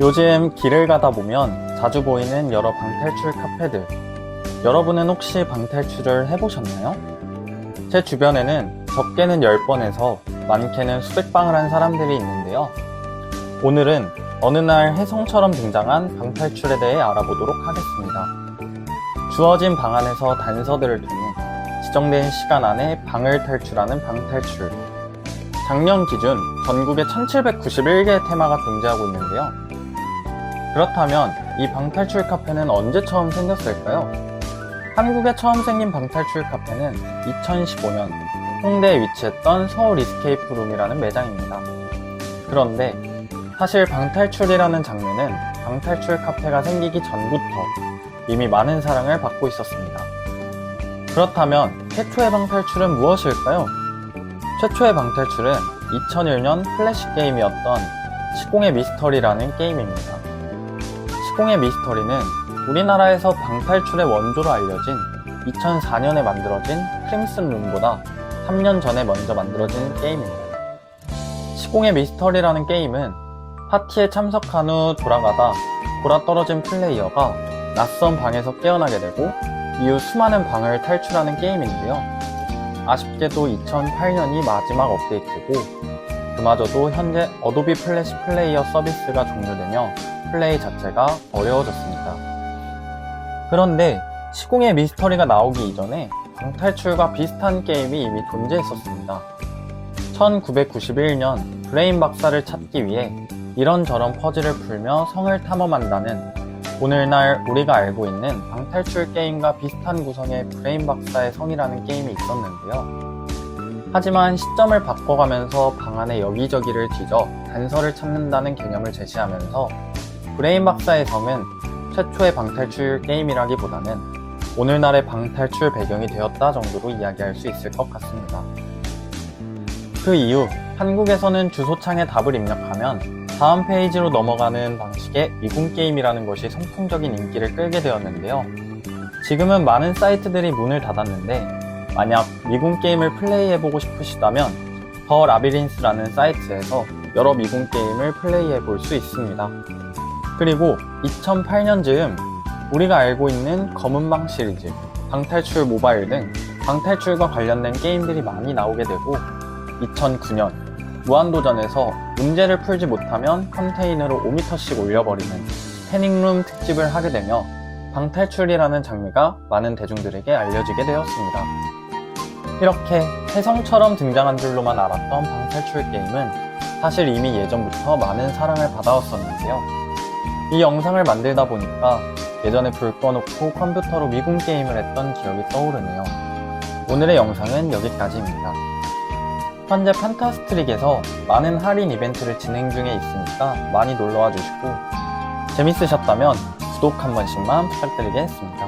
요즘 길을 가다 보면 자주 보이는 여러 방탈출 카페들. 여러분은 혹시 방탈출을 해보셨나요? 제 주변에는 적게는 10번에서 많게는 수백 방을 한 사람들이 있는데요. 오늘은 어느 날 혜성처럼 등장한 방탈출에 대해 알아보도록 하겠습니다. 주어진 방 안에서 단서들을 통해 지정된 시간 안에 방을 탈출하는 방탈출. 작년 기준 전국에 1791개의 테마가 존재하고 있는데요. 그렇다면 이 방탈출 카페는 언제 처음 생겼을까요? 한국에 처음 생긴 방탈출 카페는 2015년 홍대에 위치했던 서울 이스케이프 룸이라는 매장입니다. 그런데 사실 방탈출이라는 장르는 방탈출 카페가 생기기 전부터 이미 많은 사랑을 받고 있었습니다. 그렇다면 최초의 방탈출은 무엇일까요? 최초의 방탈출은 2001년 플래시 게임이었던 시공의 미스터리라는 게임입니다. 시공의 미스터리는 우리나라에서 방탈출의 원조로 알려진 2004년에 만들어진 크림슨 룸보다 3년 전에 먼저 만들어진 게임입니다. 시공의 미스터리라는 게임은 파티에 참석한 후 돌아가다 돌아 떨어진 플레이어가 낯선 방에서 깨어나게 되고 이후 수많은 방을 탈출하는 게임인데요. 아쉽게도 2008년이 마지막 업데이트고 그마저도 현재 어도비 플래시 플레이어 서비스가 종료되며 플레이 자체가 어려워졌습니다. 그런데 시공의 미스터리가 나오기 이전에 방탈출과 비슷한 게임이 이미 존재했었습니다. 1991년 브레인 박사를 찾기 위해 이런저런 퍼즐을 풀며 성을 탐험한다는 오늘날 우리가 알고 있는 방탈출 게임과 비슷한 구성의 브레인 박사의 성이라는 게임이 있었는데요. 하지만 시점을 바꿔가면서 방 안에 여기저기를 뒤져 단서를 찾는다는 개념을 제시하면서 브레인 성은 최초의 방탈출 게임이라기보다는 오늘날의 방탈출 배경이 되었다 정도로 이야기할 수 있을 것 같습니다. 그 이후 한국에서는 주소창에 답을 입력하면 다음 페이지로 넘어가는 방식의 미군 게임이라는 것이 선풍적인 인기를 끌게 되었는데요. 지금은 많은 사이트들이 문을 닫았는데 만약 미군 게임을 플레이해보고 싶으시다면 더 라비린스라는 사이트에서 여러 미군 게임을 플레이해 볼 수 있습니다. 그리고 2008년 즈음 우리가 알고 있는 검은방 시리즈, 방탈출 모바일 등 방탈출과 관련된 게임들이 많이 나오게 되고 2009년 무한도전에서 문제를 풀지 못하면 컨테이너로 5m씩 올려버리는 패닝룸 특집을 하게 되며 방탈출이라는 장르가 많은 대중들에게 알려지게 되었습니다. 이렇게 혜성처럼 등장한 줄로만 알았던 방탈출 게임은 사실 이미 예전부터 많은 사랑을 받아왔었는데요. 이 영상을 만들다 보니까 예전에 불 꺼놓고 컴퓨터로 미군 게임을 했던 기억이 떠오르네요. 오늘의 영상은 여기까지입니다. 현재 판타스트릭에서 많은 할인 이벤트를 진행 중에 있으니까 많이 놀러와 주시고 재밌으셨다면 구독 한 번씩만 부탁드리겠습니다.